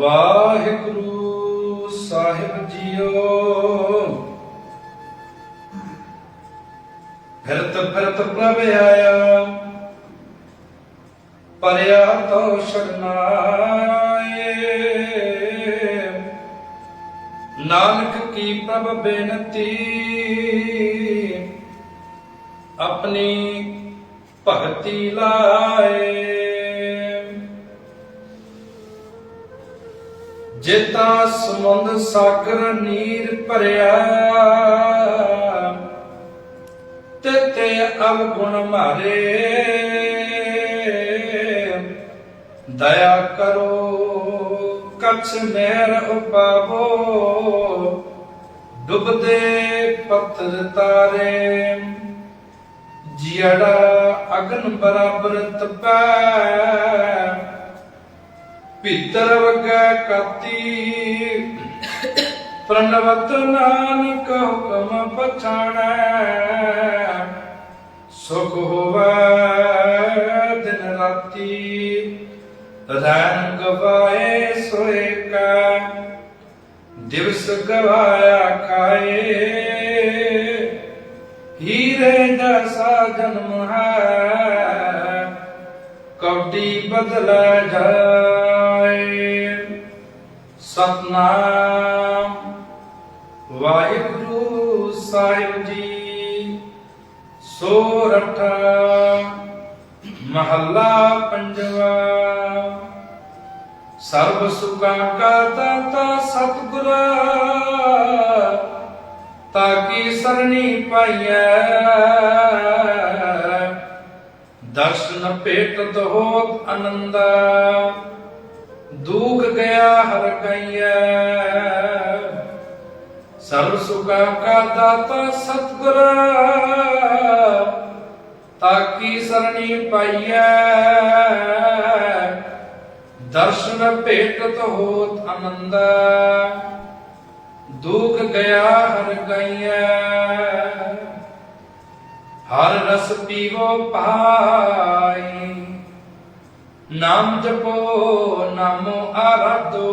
ਵਾਹਿਗੁਰੂ ਸਾਹਿਬ JIO. ਫਿਰਤ ਫਿਰਤ ਪ੍ਰਭ ਆਇਆ ਪਰਿਆ ਤੋ ਸ਼ਰਨਾਏ ਨਾਨਕ ਕੀ ਪ੍ਰਭ ਬੇਨਤੀ, ਆਪਣੀ ਭਗਤੀ ਲਾਏ। ਜੇਤਾ ਸਮੁੰਦ ਸਾਗਰ ਨੀਰ ਭਰਿਆ ਤੇ ਅਵਗੁਣ ਮਾਰੇ। ਦਇਆ ਕਰੋ, ਕਛ ਮੇਰ ਉਪਾਵੋ, ਡੁੱਬਦੇ ਪੱਥਰ ਤਾਰੇ। ਜਿੜਾ ਅਗਨ ਬਰਾਬਰ ਤਪੈ ਭੀਤਰ ਵਗੈ ਕਾਤੀ ਪ੍ਰਣਵਤ ਨਾਨਕ ਹੁਕਮ ਪਛਾਣੈ, ਸੁਖ ਹੋਵੈ ਦਿਨ ਰਾਤੀ। ਰੈਨ ਗਵਾਏ ਸੋਏ ਕਾ, ਦਿਵਸ ਗਵਾਇਆ ਖਾਏ। ਹੀਰੇ ਦਾ ਸਾਜਨ ਹੈ ਕੌਡੀ ਬਦਲਾ ਜਾ ਸਤਨਾਮ। ਵਾਹਿਗੁਰੂ ਸਾਹਿਬ ਜੀ, ਸੋਰਠ, ਮਹੱਲਾ ਪੰਜਵਾ। ਸਰਬ ਸੁਖਾਂ ਕਾ ਦਾਤਾ ਸਤਿਗੁਰ ਤਾਕੀ ਸਰਣੀ ਪਾਈਐ। ਦਰਸ਼ਨ ਭੇਟਤ ਹੋਤ ਆਨੰਦਾ ਸੁਖਾ ਕਾ ਦਾਤਾ ਸਤਿਗੁਰ, ਤਾਕੀ ਸਰਣੀ ਪਾਈਐ। ਦਰਸ਼ਨ ਭੇਟਤ ਹੋਤ ਆਨੰਦ ਦੁਖ ਗਿਆ ਹਰ ਗਈਐ। ਹਰ ਰਸ ਪੀਵੋ ਪਾਈ ਨਾਮ ਜਪੋ, ਨਾਮੋ ਆਰਾਧੋ।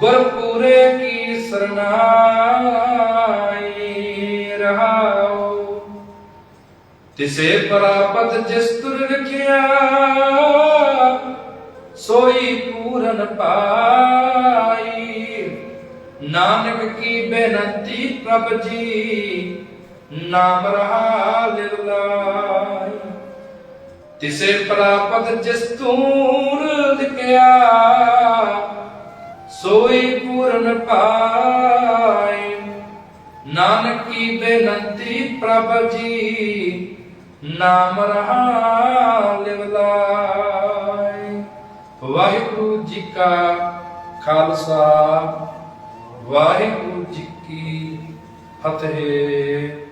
ਗੁਰ ਪੂਰੇ ਕੀ ਸਰਨਾਈ ਰਹਾਓ। ਤਿਸੇ ਪ੍ਰਾਪਤ ਜਿਸ ਤੁਰ ਰਖਿਆ, ਸੋਈ ਪੂਰਨ ਪਾਈ। ਨਾਨਕ ਕੀ ਬੇਨਤੀ ਪ੍ਰਭ ਜੀ, ਨਾਮ ਰਹਾ ਲਿਵਲਾਈ ਤਿਸੇ ਪ੍ਰਾਪਤ ਜਿਸ ਤੂਰ ਲਿਖਿਆ, ਸੋਈ ਪੂਰਨ ਪਾ ਬੇਨੰਤੀ ਪ੍ਰਭ ਜੀ ਨਾਮ ਰਹਾ ਲਿਵਲਾਈ ਵਾਹਿਗੁਰੂ ਜੀ ਕਾ ਖਾਲਸਾ ਵਾਹਿਗੁਰੂ ਜੀ ਕੀ ਫਤਿਹ।